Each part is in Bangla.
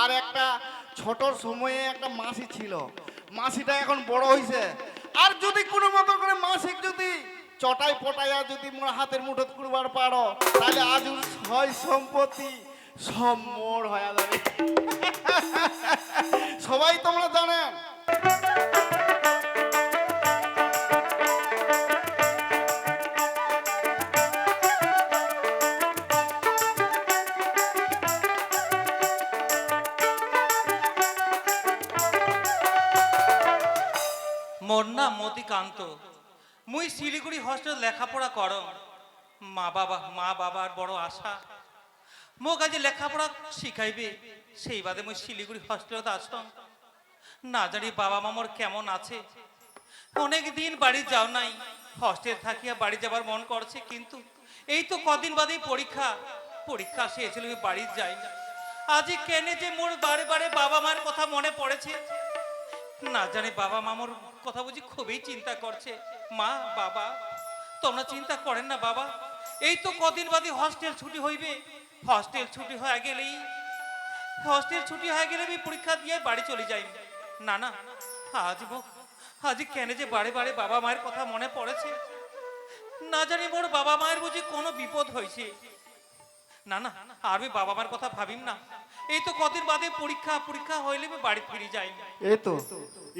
আর একটা ছোট সময়ে একটা মাসি ছিল। মাসিটা এখন বড় হয়েছে আর যদি কোনো মতো করে মাসিক যদি চটাই পটাইয়া যদি মোর হাতের মুঠোত কুড়বার পারো তাহলে আজ হয় সম্পত্তি সব মোর হয়ে যাবে। সবাই তোমরা জানেন নাম মুই শিলিগুড়ি হস্টেল লেখাপড়া কর। মা বাবা, মা বাবার বড় আশা। মোক আজ লেখাপড়া শিখাইবে, সেই বাদে মুই শিলিগুড়ি হস্টেলত আসম না জানি বাবা মামর কেমন আছে। অনেক দিন বাড়ি যাও নাই। হস্টেল থাকিয়া বাড়ি যাবার মন করছে, কিন্তু এই তো কদিন বাদেই পরীক্ষা। পরীক্ষা শেষ হলে আমি বাড়ি যাই। আজ কেনে যে মোর বারে বারে বাবা মার কথা মনে পড়েছে। না জানি বাবা মামর কথা বুঝি খুবই চিন্তা করছে। মা, বাবা, তোমরা চিন্তা করেন না, বাবা। এই তো কদিন বাদে হস্টেল ছুটি হইবে। হস্টেল ছুটি হয়ে গেলেই হস্টেল ছুটি হয়ে গেলে আমি পরীক্ষা দিয়ে বাড়ি চলে যাই। না না, আজ মুখ আজ কেন যে বারে বারে বাবা মায়ের কথা মনে পড়েছে? না জানি মোর বাবা মায়ের বুঝি কোনো বিপদ হয়েছে। না না, আর আমি বাবা মার কথা ভাবিম না। এই তো কদিন বাদে পরীক্ষা পরীক্ষা হইলে আমি বাড়ি ফিরে যাই। এই তো,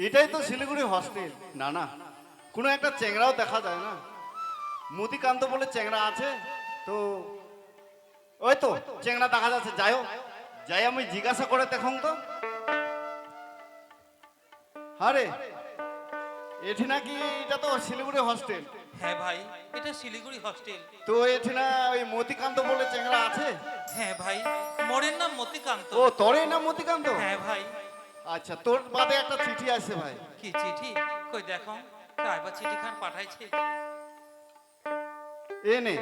এটাই তো শিলিগুড়ি হস্টেল না না, কোনো একটা চেংড়াও দেখা যায় না। মতিকান্ত বলে চেংড়া আছে, তো ওই তো চেংড়া দেখা যাচ্ছে যাইও যাই আমি জিজ্ঞাসা করে দেখুন তো। আরে এটি নাকি এটা তো শিলিগুড়ি হস্টেল হ্যাঁ ভাই এটা শিলিগুড়ি হস্টেল তো এটি না ওই মতিকান্ত বলে চেংড়া আছে? হ্যাঁ ভাই মোড়ের নাম মতিকান্ত। ও তোরে না মতিকান্ত? হ্যাঁ ভাই। আচ্ছা তোর বাদে একটা চিঠি আছে ভাই। কি চিঠি? কই দেখো ড্রাইভার চিঠি খান পাঠাইছে। এ নে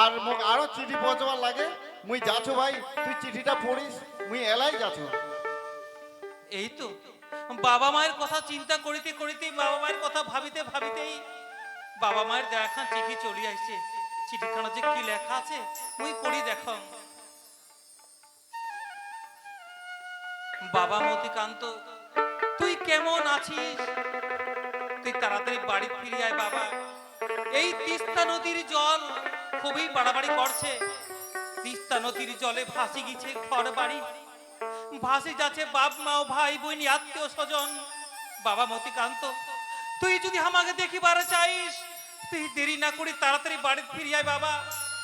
আর মোক আরও চিঠি পৌঁছবার লাগে। মুই যাচ্ছ ভাই তুই চিঠিটা পড়িস মুই এলাই যাচ্ছ। এই তো বাবা মায়ের কথা চিন্তা করিতে করিতে, বাবা মায়ের কথা ভাবিতে ভাবিতেই বাবা মায়ের দেখা চিঠি চলে আসছে। চিঠিখানা যে কি লেখা আছে, মুই পড়ি দেখো। বাবা মতিকান্ত, তুই কেমন আছিস? তুই তাড়াতাড়ি বাড়ি ফিরে আয় বাবা। এই তিস্তা নদীর জল খুবই বাড়াবাড়ি করছে। তিস্তা নদীর জলে ভাসি গেছে ঘর বাড়ি ভাসি যাচ্ছে বাপ, মা ও ভাই, বোন, আত্মীয় স্বজন। বাবা মতিকান্ত, তুই যদি আমাকে দেখিবার চাইস, তুই দেরি না করি তাড়াতাড়ি বাড়ি ফিরে আয় বাবা।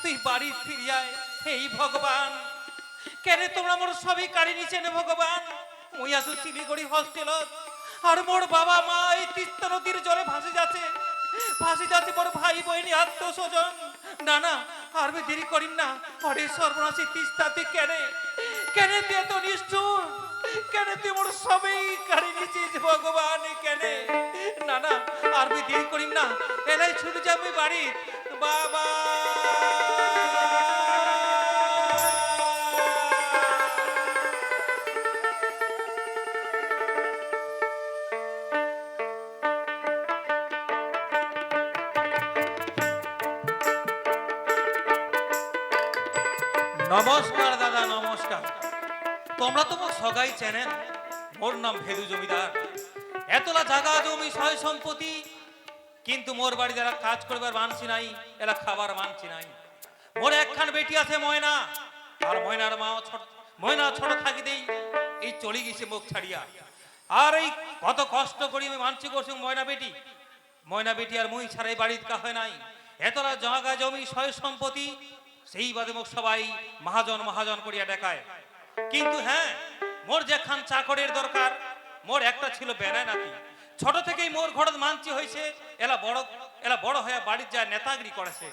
তুই বাড়ি ফিরে আয়। এই ভগবান, কেন তোমরা মোর সবই কাড়ি নিছেন ভগবান? মুই আসু শিলিগুড়ি হস্টেলত, আর মোর বাবা, মা এই তিস্তা নদীর জলে ভাসি যাচ্ছে। ভাসি যাচ্ছে মোর ভাই বইনি আত্মীয় স্বজন। না না, আর দেরি করিম না। অরে সর্বনাশী তিস্তা, তুই কেনে? কেনে তুই এত নিষ্ঠুর? কেনে তুই মোর সবই কাড়ি নিছিস ভগবান কেনে? না না, আর আমি দেরি করিম না। এলাই ছুটে যাবি বাড়ি বাবা! সগাই চেনেন মোর নাম ভেদু জমিদার। এতলা জায়গা জমি সয় সম্পত্তি, কিন্তু মোর বাড়ি যারা কাজ করবার মানছি নাই, এরা খাবার মানছি নাই। মোর একখান বেটি আছে ময়না, আর ময়নার মা ছোট ময়না ছোট থাকিতেই এই চলে গেছে মুখ ছাড়িয়া। আর এই কত কষ্ট করি আমি মানছি করছি ময়না বেটি। ময়না বেটি আর মুই ছাড়াই বাড়ির কা হয় নাই। এতলা জাগা জমি সয় সম্পত্তি, সেই বাদে মোক সবাই মহাজন মহাজন করিয়া দেখায়। কিন্তু হ্যাঁ মোর যেখান চাকরের দরকার, মোর একটা ছিল বেড়ায় নাতি ছোট থেকেই মোর ঘরত মানছি হয়েছে এলা বড় এলা বড় হয়ে বাড়ির যায় নেতাগিরি করেছে।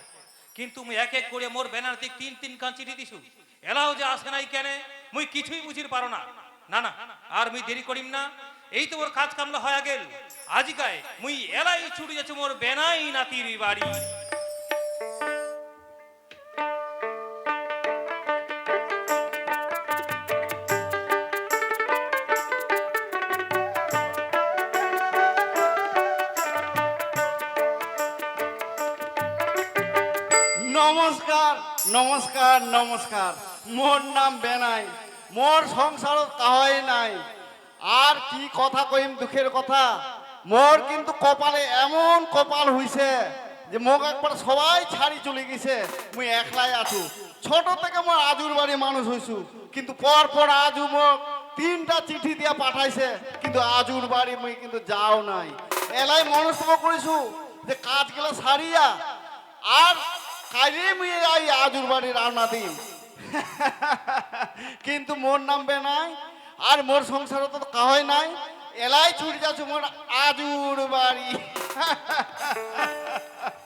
কিন্তু মুই এক এক করে মোর ব্যানার দিক তিন তিন কান চিঠি দিছু। এলাও যে আসে নাই কেনে, মুই কিছুই বুঝির পারো না। না না, আর মুই দেরি করিম না। এই তো মোর কাজ কামলা হয়ে গেল। আজিকায় মুই এলাই ছুটি যাচ্ছে মোর বেনাই নাতির বাড়ি। নমস্কার নমস্কার। মোর নাম বেনাই। মোর সংসার কাহাই নাই। আর কি কথা কইম দুঃখের কথা? মোর কিন্তু কপালে এমন কপাল হইছে যে মোক একবার সবাই ছাড়ি চলে গেছে। মুই একলাই আছু। ছোট থেকে মোর আজুর বাড়ি মানুষ হইছু। কিন্তু পর পর আজু মোক তিনটা চিঠি দিয়া পাঠাইছে। কিন্তু আজুর বাড়ি মুই কিন্তু যাও নাই। এলাই মনস্থ করেছু যে কাজগুলো সারিয়া। আর কাজে মুই যাই আজুর বাড়ি রান্না দিন। কিন্তু মোর নামবে নাই আর মোর সংসার তো কাহয় নাই। এলাই ছুটি যাচ্ছে মোর আজুর বাড়ি।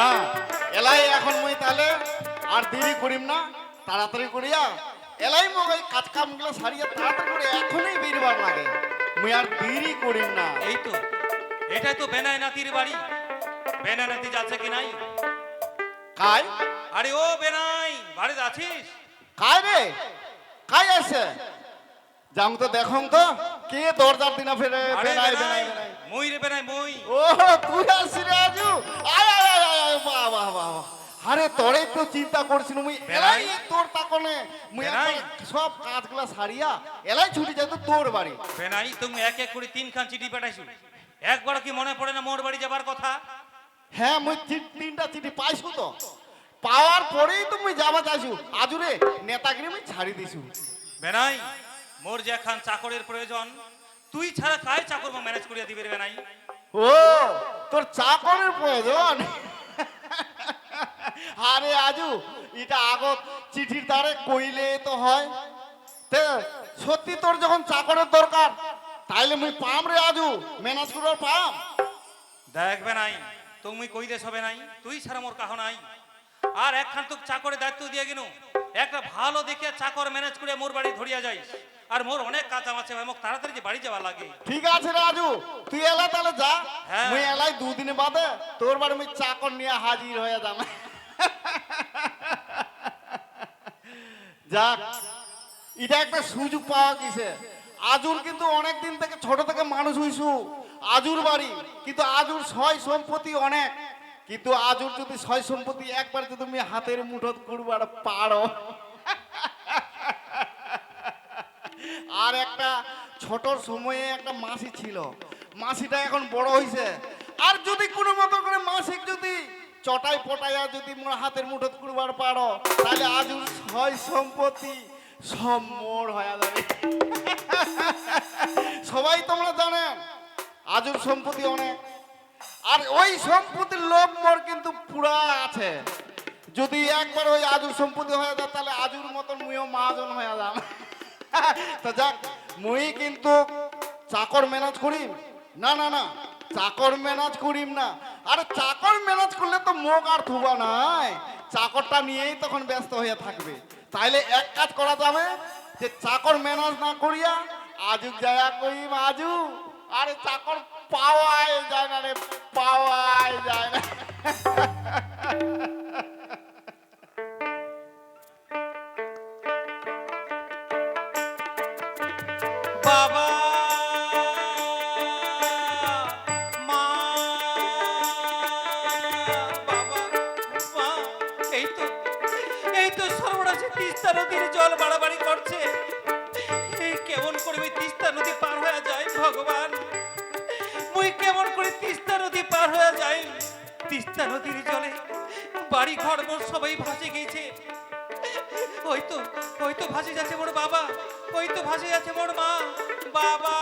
না এলাই এখন মুই তাহলে আর দেরি করিম না তাড়াতাড়ি করিয়া এলাই মোক এই কাজ কামগুলো সারিয়া তাড়াতাড়ি করে এখনই বেরবার লাগে। মুই আর দেরি করিম না। এই তো এটাই তো বেনাই নাতির বাড়ি। বেনাই নাতি যাচ্ছে কি নাই? কাই? আরে ও বেনাই বাড়ি আছিস? কাই রে? কাই আছে? যাম তো দেখম তো কে দরজার দিনা ফেরে বেনাই বেনাই মই রে বেনাই মই। ও তুই আসছি আরে তোরে তো চিন্তা করছিল মুই এলাই তোর তাকনে। মুই। সব কাজগুলা সারিয়া এলাই ছুটি যেত তোর বাড়ি। বেনাই তুমি এক এক করে তিন খান চিঠি পাঠাইছো। একবার কি মনে পড়ে না মোর বাড়ি যাবার কথা? হ্যাঁ মুই তিনটা চিঠি পাইছো তো। পাওয়ার পরেই তো মুই যাবা চাইছু। আজুরে নেতাগিরি মুই ছাড়ি দিছু। বেনাই মোর যে খান চাকরের প্রয়োজন তুই ছাড়া কায় চাকর ম্যানেজ করিয়া দিবে রে বেনাই। ও তোর চাকরের প্রয়োজন? আরে আজু এটা আগত চিঠির দ্বারে কইলে তো হয়। সত্যি তোর যখন চাকরের দরকার তাইলে মুই পাম রে আজু ম্যানেজ করার পাম দেখ বেনাই তুমি কইলে সবে নাই তুই ছাড়া মোর কাহ নাই। আর একখান তোকে চাকরের দায়িত্ব দিয়ে গেনু একটা ভালো দেখে চাকর ম্যানেজ করে মোর বাড়ি ধরিয়া যাইস। আর মোর অনেক কাজ আছে ভাই মোক তাড়াতাড়ি যে বাড়ি যাওয়া লাগে। ঠিক আছে রে আজু তুই এলা তাহলে যা। হ্যাঁ। মুই এলাই দুদিন বাদে তোর বাড়ি মুই চাকর নিয়ে হাজির হয়ে যাম। যাক, এটা একটা সুযোগ পাওয়া গেছে। আজুর কিন্তু অনেক দিন থেকে ছোট থেকে মানুষ হইছু আজুর বাড়ি, কিন্তু আজুর ছয় সম্পত্তি অনেক। কিন্তু আজুর যদি ছয় সম্পত্তি একবার যদি তুমি হাতের মুঠোত করবার পারো। আর একটা ছোট সময়ে একটা মাসি ছিল। মাসিটা এখন বড় হইছে। আর যদি কোনো মতো করে মাসিক যদি চটাই পটাইয়া যদি মোর হাতের মুঠোত করবার পারো, তাহলে আজুর ছয় সম্পত্তি সব মোর হয়ে যাবে। সবাই তোমরা জানেন আজুর সম্পত্তি অনেক। আর ওই সম্পত্তির লোভ মোর কিন্তু পুরা আছে। যদি একবার ওই আজুর সম্পত্তি হয়ে যায়, তাহলে আজুর মতন মুইও মহাজন হয়ে যাম তো যাক, মুই কিন্তু চাকর ম্যানেজ করিম না না না। চাকর ম্যানেজ করিম না। আরে চাকর ম্যানেজ করলে তো মুখ আর থুবা নাই। চাকরটা নিয়েই তখন ব্যস্ত হয়ে থাকবে। তাইলে এক কাজ করা যাবে যে চাকর ম্যানেজ না করিয়া আজুক যায়া করিম আজু। আরে চাকর পাওয়াই যায় না রে, পাওয়াই যায় না। তো সর্বনাশে তিস্তা নদীর জল বাড়াবাড়ি করছে। এই কেমন করে ওই তিস্তা নদী পার হয়ে যায়, ভগবান? মুই কেমন করে তিস্তা নদী পার হয়ে যায়? তিস্তা নদীর জলে বাড়ি ঘর মোর সবাই ভাসে গেছে। ওই তো ভাসে যাচ্ছে মোর বাবা, ওই তো ভাসে যাচ্ছে মোর মা। বাবা!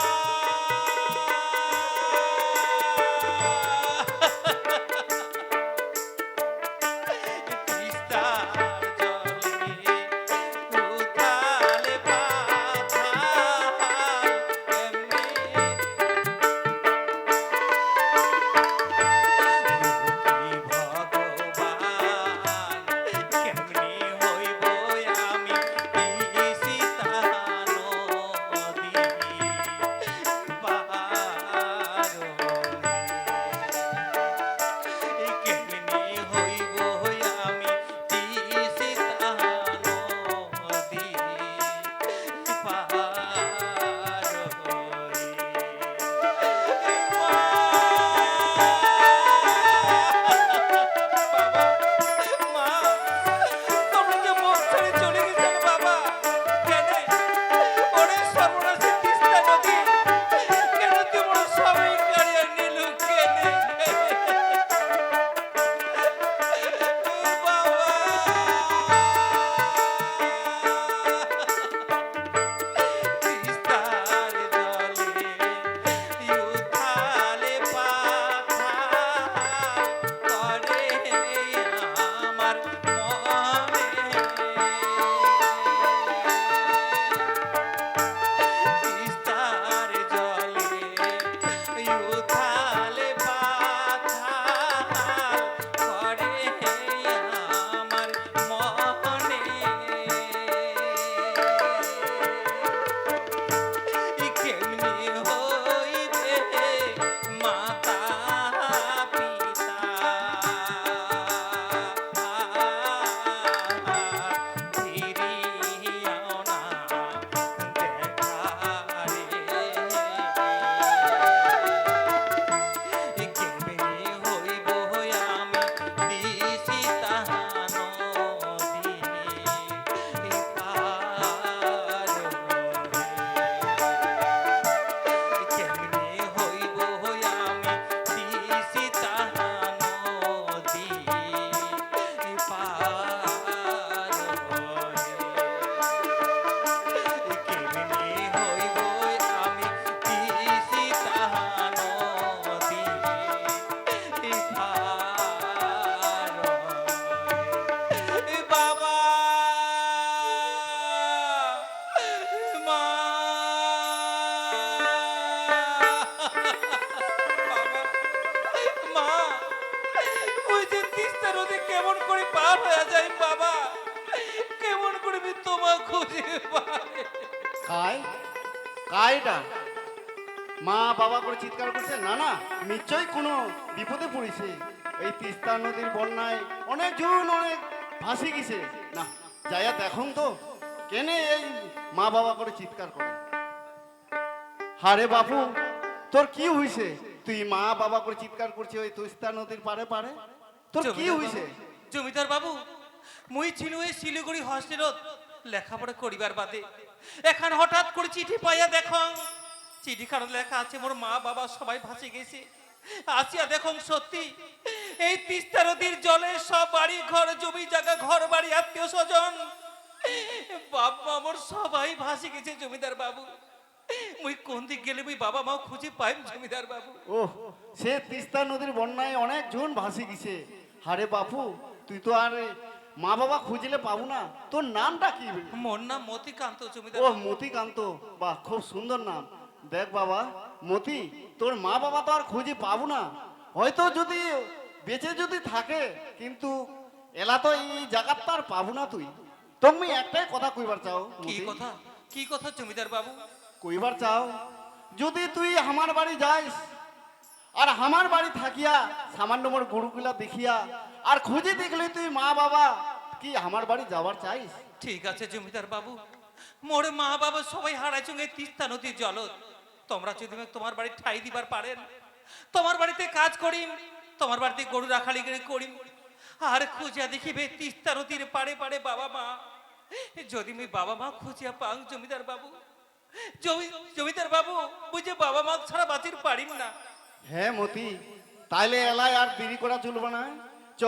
পার হয়ে যাই বাবা। কেমন করবি তোমা খুঁজে কায় কায়টা মা বাবা করে চিৎকার করছে না না নিশ্চয়ই কোনো বিপদে পড়েছে। এই তিস্তা নদীর বন্যায় অনেক জন অনেক ফাঁসি গেছে। না যাইয়া দেখুন তো কেনে এই মা বাবা করে চিৎকার করে। হারে বাপু তোর কি হয়েছে তুই মা বাবা করে চিৎকার করছিস ওই তিস্তা নদীর পারে পারে তোর কি হয়েছে জমিদার বাবু, মুই ছিল এই শিলিগুড়ি হস্টেলত লেখাপড়া করিবার বাদে। এখন হঠাৎ করে চিঠি পাইয়া দেখো চিঠি কারণ লেখা আছে, মোর মা বাবা সবাই ভাসে গেছে। আসিয়া দেখো সত্যি, এই তিস্তা নদীর জলে সব বাড়ি ঘর, জমি জায়গা, ঘর বাড়ি, আত্মীয় স্বজন। বাবা মোর সবাই ভাসে গেছে, জমিদার বাবু। মুই কোন দিক গেলে মুই বাবা মাও খুঁজে পাইম, জমিদার বাবু। ও সে তিস্তা নদীর বন্যায় অনেক জন ভাসি গেছে। হারে বাপু তুই তো আর মা বাবা খুঁজলে পাবো না। তোর নামটা কি? মোর নাম মতিকান্ত জমিদার। ও মতিকান্ত। বাহ খুব সুন্দর নাম। দেখ বাবা মতি তোর মা বাবা তো আর খুঁজে পাবো না। হয়তো যদি বেঁচে যদি থাকে কিন্তু এলা তো এই জায়গার তো আর পাবো না তুই। তুমি একটাই কথা কইবার চাও কি কথা? কি কথা জমিদার বাবু? কইবার চাও যদি তুই আমার বাড়ি যাইস আর আমার বাড়ি থাকিয়া সামান্য মোর গরুগুলা দেখিয়া আর খুঁজে দেখলে তুই মা বাবা, কি আমার বাড়ি যাওয়ার চাইস? ঠিক আছে জমিদার বাবু, মোর মা বাবা সবাই হারাই চুঙ্গে তিস্তা নদীর জলত। তোমরা যদি তোমার বাড়ি ঠাই দিবার পারেন, তোমার বাড়িতে কাজ করিম, তোমার বাড়িতে গরু রাখালি করে করিম। আর খুঁজিয়া দেখিবে তিস্তা নদীর পাড়ে পাড়ে বাবা মা। যদি আমি বাবা মা খুঁজিয়া পাং জমিদার বাবু জমিদার বাবু, বুঝে বাবা মা ছাড়া বাঁচির পারিম না। হ্যাঁ মতি তাইলে এলাই আর দেরি করা চলবে না। চ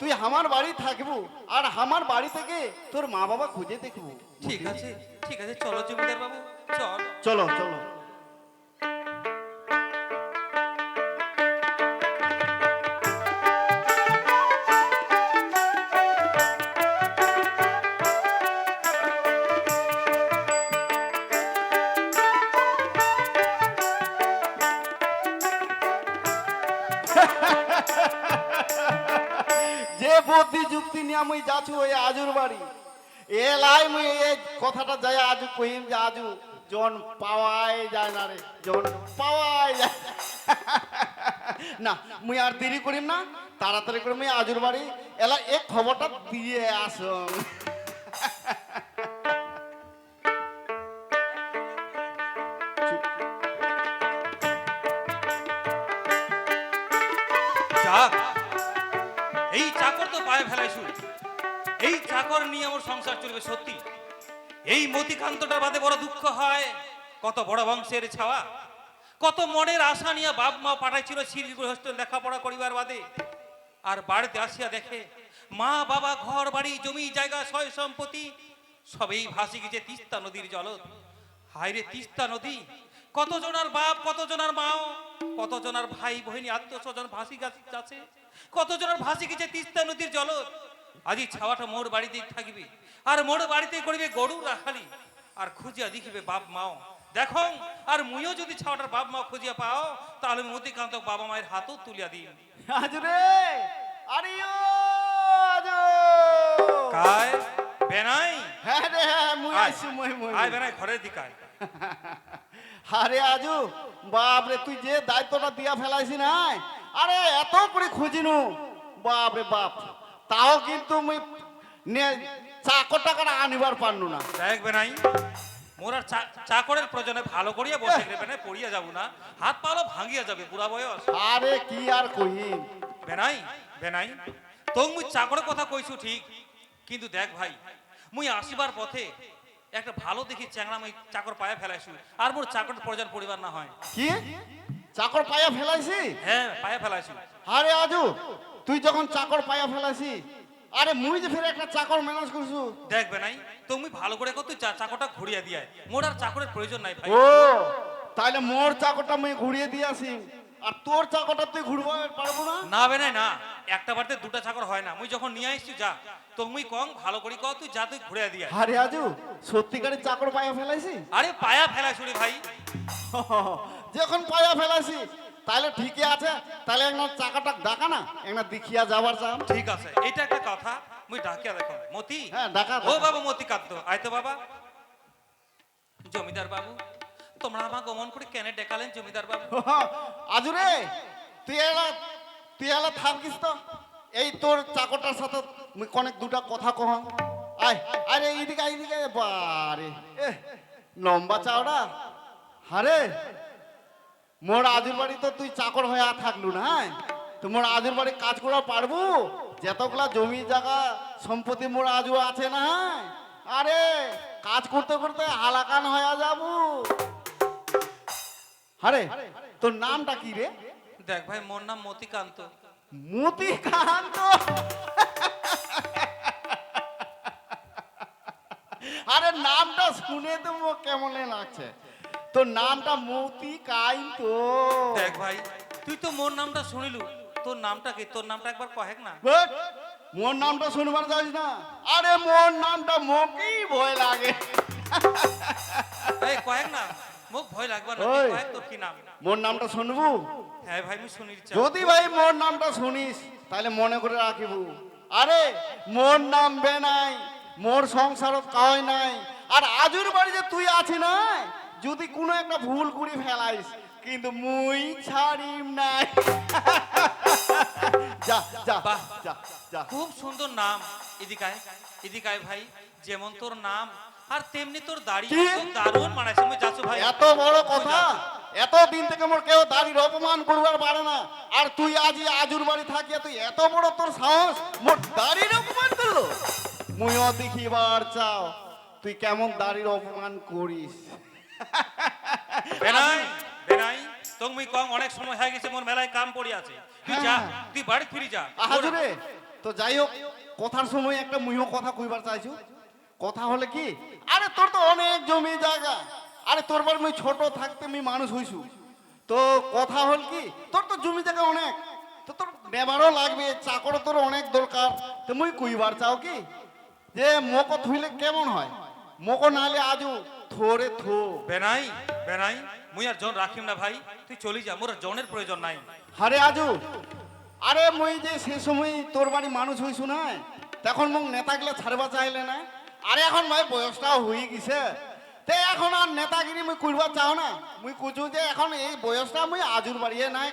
তুই আমার বাড়ি থাকব আর আমার বাড়ি থেকে তোর মা বাবা খুঁজে দেখব। ঠিক আছে ঠিক আছে চলো জমিদার বাবু চল। চলো চলো। নিয়ে আমি ওই আজুর বাড়ি। এলাই মুই কথাটা যাই আজু কহিম যে আজু, জন পাওয়াই যায় না রে, জন পাওয়াই যায় না। মুই আর দেরি করিম না, তাড়াতাড়ি করে মুই আজুর বাড়ি। এলা এক খবরটা দিয়ে যাক এই চাকর তো পায়ে ফেলাই শুরু এই চাকর নিয়ে আমার সংসার চলবে, সত্যি। এই মতিকান্তটার বাদে বড় দুঃখ হয়। কত বড় বংশের ছাওয়া। কত মনের আশা নিয়ে বাপ মা পাঠাইছিল শিলিগুড়ি হোস্টেল লেখাপড়া করিবার বাদে। আর বাড়িতে আসিয়া দেখে, মা, বাবা, ঘর, বাড়ি, জমি, জায়গা, সয় সম্পত্তি, সবেই ভাসি গেছে তিস্তা নদীর জলত হায়রে তিস্তা নদী, কতজনার বাপ, কতজনার মাও, কতজনার ভাই বহিনী আত্মীয় স্বজন ভাসি যাচ্ছে, কতজনের ভাসি গেছে তিস্তা নদীর জলত আজি ছাওয়াটা মোর বাড়িতেই থাকবে। আর মোর বাড়িতে করিবে গরু রাখালি আর খুঁজিয়া দেখিবে বাপ মাও। দেখো আর মুইও যদি ছাওয়াটার বাপ মা খুঁজিয়া পাও তাহলে মতিকান্ত বাবা মায়ের হাতও তুলিয়া দিই। আজু রে আরে কায় বেনাই? হ্যাঁ রে হ্যাঁ মুই আয়, আইছি মুই মুই আয় বেনাই ঘরের দিকায় আরে আজু বাপ রে তুই যে দায়িত্বটা দিয়া ফেলাইছি না আরে এত করে খুঁজিনু। বাপ রে বাপ। তাও কিন্তু মুই চাকর টাকাটা আনিবার পারনু না। দেখবে নাই মোর আর চাকরের প্রয়োজনে ভালো করিয়া বসে গেলে বেনাই পড়িয়া যাব না। হাত পালো ভাঙিয়া যাবে পুরা বয়স। আরে কি আর কহিম। বেনাই বেনাই তো মুই চাকরের কথা কইছু ঠিক কিন্তু দেখ ভাই মুই আসিবার পথে একটা ভালো দেখি চ্যাংড়া মুই চাকর পায়ে ফেলাইছু আর মোর চাকরের প্রয়োজন পরিবার না হয়। কি? চাকর পায়া ফেলাইছি? হ্যাঁ পায়ে ফেলাইছু। আরে আজু তুই যখন চাকর পায়া ফেলাইছি আরে মুই যে ফের একটা চাকর ম্যানেজ করছু। দেখবে নাই? তুমি ভালো করে কত চাকরটা ঘুরিয়ে দিয়ে মোর আর চাকরের প্রয়োজন নাই ভাই। ও তাহলে মোর চাকরটা মুই ঘুরিয়ে দিয়াছি আর তোর চাকরটা তুই ঘুরবা পারব না? না বে নাই না। একটা বাড়িতে দুটা চাকর হয় না। মুই যখন নিয়ে আসছি যা। তো মুই কম ভালো করে কও তুই যা তুই ঘুরে দিয়ে আরে আজু সত্যিকারের চাকর পায়া ফেলাইছি? আরে পায়া ফেলা ছুরি ভাই। যখন পায়া ফেলাইছি তাহলে ঠিকই আছে। তাহলে একটা চাকাটা ডাকা না একটা দেখিয়া যাবার চাম ঠিক আছে এটা একটা কথা মুই ডাকিয়া দেখো মতি? হ্যাঁ, ডাকা, ও। বাবা মতি কাঁদতো। আয় তো বাবা। জমিদার বাবু তোমরা আমাকে গমন করে কেন ডেকালেন জমিদার বাবু? আজুরে তুই এলা তুই এলা থাকিস তো। এই তোর চাকরটার সাথে অনেক দুটা কথা কহ। আয় আরে এইদিকে এইদিকে বারে। এ লম্বা চাওড়া। হারে মোর আজুর বাড়ি তো তুই চাকর হয়ে আর থাকলু না হ্যাঁ? তো মোর আজুর বাড়ি কাজ করা পারব? যতগুলা জমি জায়গা সম্পত্তি মোর আজু আছে না? আরে কাজ করতে করতে হালাকান হয়ে যাব। আরে তোর নামটা কি রে? দেখ ভাই মোর নাম মতিকান্ত। মতিকান্ত? আরে নামটা শুনে তো কেমন লাগছে? তোর নামটা মতি কাইন তো। দেখ ভাই তুই তো মোর নামটা শুনিলু। তোর নামটা কি? তোর নামটা একবার কহেক না। মোর নামটা শুনবার যাস না? আরে মোর নামটা মোকেই ভয় লাগে। এই কয়েক না। মুখ ভয় লাগবে না। কয়েক তোর কি নাম? মোর নামটা শুনবু? হ্যাঁ ভাই আমি শুনির চাই যদি ভাই মোর নামটা শুনিস তাহলে মনে করে রাখিব। আরে মোর নাম বেনাই মোর সংসারত কাওয়াই নাই। আর আজুর বাড়ি যে তুই আছি না যদি কোনো একটা ভুল করে ফেলাইস কিন্তু মুই ছাড়িম নাই। যা যা বাহ। যা যা। খুব সুন্দর নাম এদিকায় এদিকায় ভাই যেমন তোর নাম আর তেমনি তোর দাড়ি দারুণ মানাইছে আমি যাচ্ছ ভাই। এত বড় কথা? এত দিন থেকে মোর কেউ দাড়ির অপমান করবার পারে না। আর তুই আজই আজুর বাড়ি থাকিয়া তুই এত বড় তোর সাহস মোর দাড়ির অপমান করল? মুইও দেখিবার চাও তুই কেমন দাড়ির অপমান করিস? বেনাই বেনাই মুই কম অনেক সময় হয়ে গেছে মোর মেলায় কাম পড়ে আছে। তুই যা হ্যাঁ। তুই বাড়ি ফিরে যা। আহাজুরে তো যাই হোক কথার সময় একটা মুইও কথা কইবার চাইছো। কথা হলে কি? আরে তোর তো অনেক জমি জায়গা। আরে তোর বার মুই ছোট থাকতে আমি মানুষ হইছু। তো কথা হল কি? তোর তো জমি জায়গা অনেক। তো তোর নেবারও লাগবে চাকরও তোর অনেক দরকার। তো মুই কইবার চাও কি? যে মকো থুইলে কেমন হয়? মকো নালে আজু থোরে থো। বেনাই বেনাই মুই আর জন রাখিম না ভাই তুই চলি যা মোর জনের প্রয়োজন নাই। আরে আজু আরে মুই যে সে সময় তোর বাড়ি মানুষ হইছু না তখন মোক নেতাগুলো ছাড়বা চাইলে না আরে এখন ভাই বয়সটাও হয়ে গেছে তে এখন আর নেতাগিরি মুই করবা চাও না মুই কুচু যে এখন এই বয়সটা মুই আজুর বাড়িয়ে নাই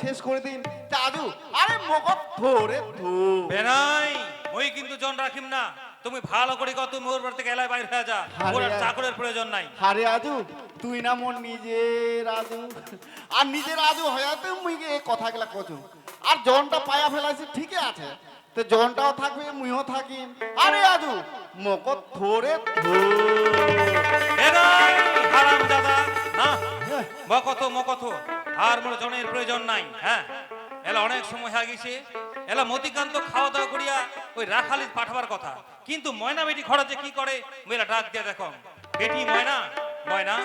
শেষ করে দিন। তা আজু আরে মকত ধরে ধো বেনাই মুই কিন্তু জন রাখিম না। তুমি ভালো করে কত তুমি ওর থেকে এলাই বাইরে হয়ে যা। ওর চাকরের প্রয়োজন নাই। আরে আজু তুই না মোর নিজের আজু আর নিজের আজু হয়াতে মুই এই কথাগুলা কচু। আর জনটা পায়া ফেলাইছি ঠিকই আছে। তো জনটাও থাকবে মুইও থাকি। আরে আজু ধো বেনাই হারাম দাদা না? মকথ মকথ আর মোর জনের প্রয়োজন নাই হ্যাঁ? এলা অনেক সময় হয়ে গেছে। এলা মতিকান্ত খাওয়া দাওয়া করিয়া ওই রাখালিত পাঠাবার কথা। কিন্তু ময়না বেটি খরচে কি করে? মেয়েরা ডাক দিয়ে দেখো। বেটি ময়না ময়না